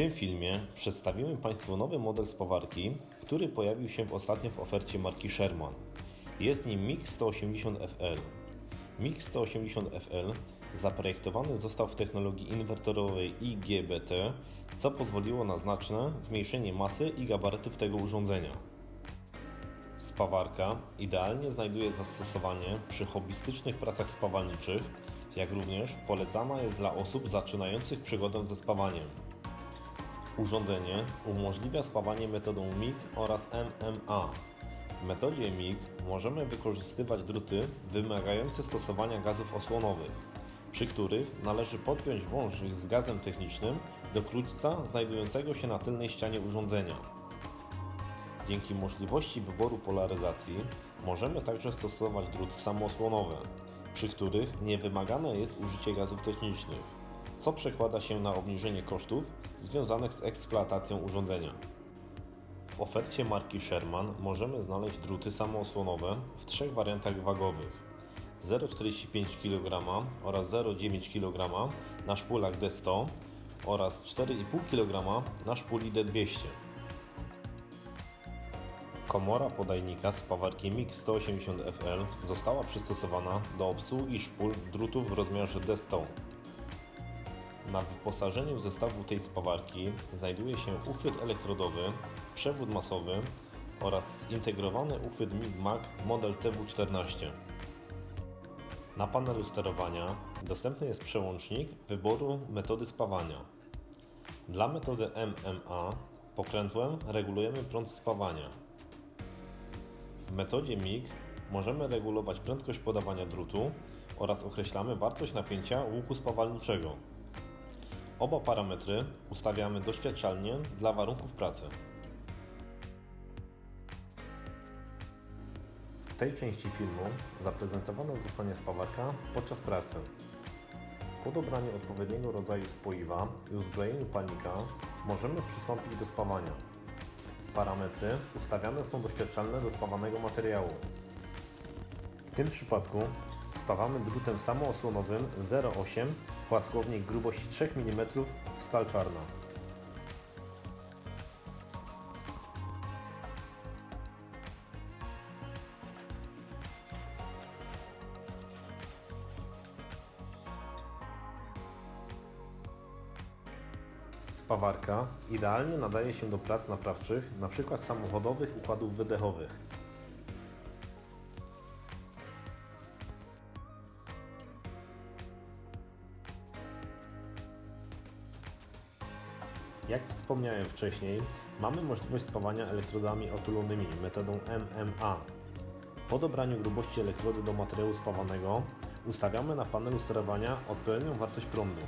tym filmie przedstawimy Państwu nowy model spawarki, który pojawił się ostatnio w ofercie marki Sherman. Jest nim MiG 180FL. MiG 180FL zaprojektowany został w technologii inwertorowej IGBT, co pozwoliło na znaczne zmniejszenie masy i gabarytów tego urządzenia. Spawarka idealnie znajduje zastosowanie przy hobbystycznych pracach spawalniczych, jak również polecana jest dla osób zaczynających przygodę ze spawaniem. Urządzenie umożliwia spawanie metodą MIG oraz MMA. W metodzie MIG możemy wykorzystywać druty wymagające stosowania gazów osłonowych, przy których należy podpiąć wąż z gazem technicznym do krótca znajdującego się na tylnej ścianie urządzenia. Dzięki możliwości wyboru polaryzacji możemy także stosować druty samoosłonowe, przy których nie wymagane jest użycie gazów technicznych, co przekłada się na obniżenie kosztów związanych z eksploatacją urządzenia. W ofercie marki Sherman możemy znaleźć druty samoosłonowe w trzech wariantach wagowych 0,45 kg oraz 0,9 kg na szpulach D100 oraz 4,5 kg na szpuli D200. Komora podajnika z pawarki MiG 180FL została przystosowana do obsługi szpul drutów w rozmiarze D100. Na wyposażeniu zestawu tej spawarki znajduje się uchwyt elektrodowy, przewód masowy oraz zintegrowany uchwyt MIG-MAG model TW14. Na panelu sterowania dostępny jest przełącznik wyboru metody spawania. Dla metody MMA pokrętłem regulujemy prąd spawania. W metodzie MIG możemy regulować prędkość podawania drutu oraz określamy wartość napięcia łuku spawalniczego. Oba parametry ustawiamy doświadczalnie dla warunków pracy. W tej części filmu zaprezentowana zostanie spawarka podczas pracy. Po dobraniu odpowiedniego rodzaju spoiwa i uzbrojeniu palnika możemy przystąpić do spawania. Parametry ustawiane są doświadczalne do spawanego materiału. W tym przypadku spawamy drutem samoosłonowym 0,8 płaskownik grubości 3 mm stal czarna. Spawarka idealnie nadaje się do prac naprawczych, np. samochodowych układów wydechowych. Jak wspomniałem wcześniej, mamy możliwość spawania elektrodami otulonymi metodą MMA. Po dobraniu grubości elektrody do materiału spawanego ustawiamy na panelu sterowania odpowiednią wartość prądu.